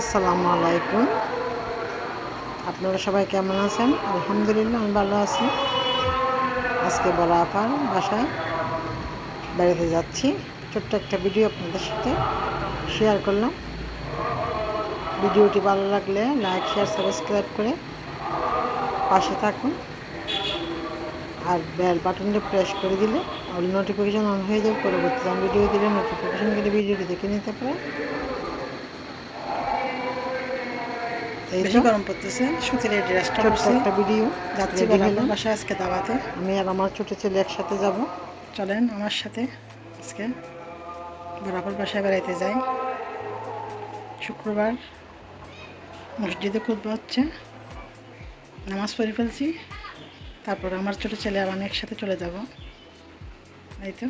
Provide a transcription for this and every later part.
আসসালামু আলাইকুম। আপনারা সবাই কেমন আছেন? আলহামদুলিল্লাহ, আমি ভালো আছি। আজকে বলা আপার বাসায় বেড়াতে যাচ্ছি। ছোট্ট একটা ভিডিও আপনাদের সাথে শেয়ার করলাম। ভিডিওটি ভালো লাগলে লাইক, শেয়ার, সাবস্ক্রাইব করে পাশে থাকুন। আর বেল বাটনটা প্রেস করে দিলে অল নোটিফিকেশন অন হয়ে যাবে। পরবর্তীতে ভিডিও দিলে নোটিফিকেশন দিলে ভিডিওটি দেখে নিতে পারে এই বেশি গরম পড়তেছে সুতির এই ড্রেসটা পরছি। একটা ভিডিও যাচ্ছি ready বাবা বাসায় আজকে দাওয়াতে। আমি আর আমার ছোট ছেলে একসাথে যাব। চলেন আমার সাথে আজকে। বরাবর বাসায় বেড়াইতে যাই। শুক্রবার মসজিদে খুতবা হচ্ছে। নামাজ পড়ে ফেলছি। তারপর আমার ছোট ছেলে আর আমি একসাথে চলে যাব। এই তো।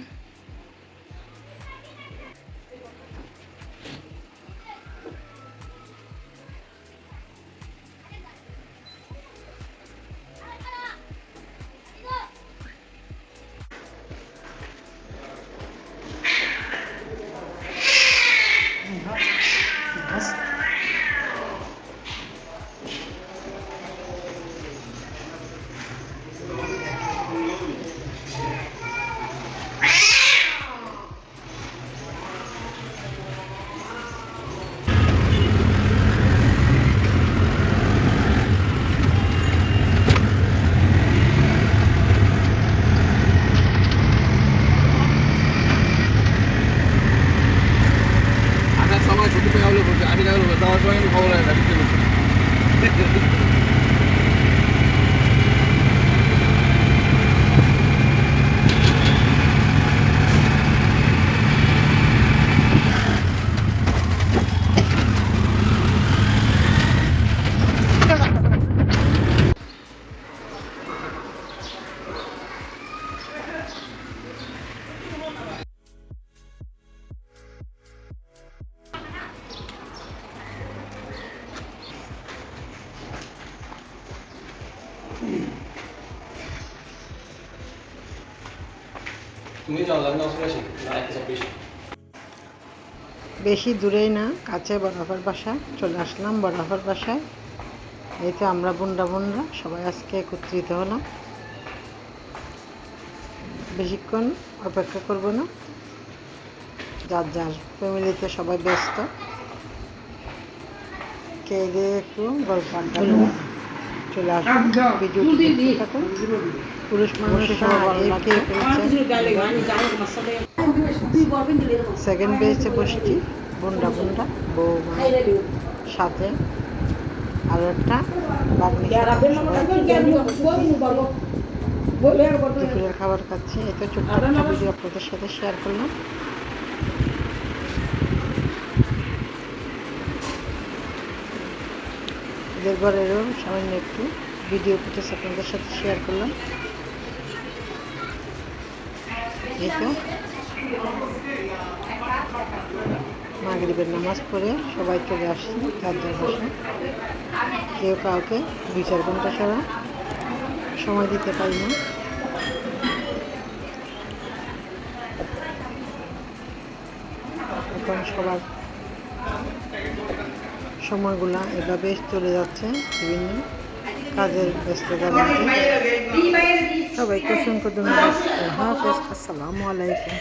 আসার সময় ছুটি পেয়ে হলো বলছে আশি টাকা হলো যাওয়ার সময় আমি খবর হয় তুমি বিশ। বেশি দূরেই না, কাছে বরাবর বাসা চলে আসলাম বরাবর বাসায়। এই তো আমরা বোনরা বোনরা সবাই আজকে একত্রিত হলাম। বেশিক্ষণ অপেক্ষা করব না। যার যার ফ্যামিলিতে সবাই ব্যস্ত। কে দিয়ে একটু গল্প আড্ডা চলে আসব। ভিডিওটি দেখতে থাকুন। পুরুষ মানুষের কে সেকেন্ড বেঞ্চে বসেছি। বোনরা বোনরা বউ সাথে। আর একটা দুপুরের খাবার খাচ্ছি। এটা ছোট্ট একটা ভিডিও আপনাদের সাথে শেয়ার করলাম। এদের ঘরেরও সামান্য একটু ভিডিও ফুটেজ আপনাদের সাথে শেয়ার করলাম। তো। মাগরিবের নামাজ পড়ে সবাই চলে আসছে যার বাসায় কেউ কাউকে দুই চার ঘণ্টা ছাড়া সময় দিতে পারি না। এখন সবার সময়গুলা এভাবে চলে যাচ্ছে বিভিন্ন কাজের ব্যস্ততার মধ্যে। সবাইকে অসংখ্য ধন্যবাদ। আসসালামু আলাইকুম।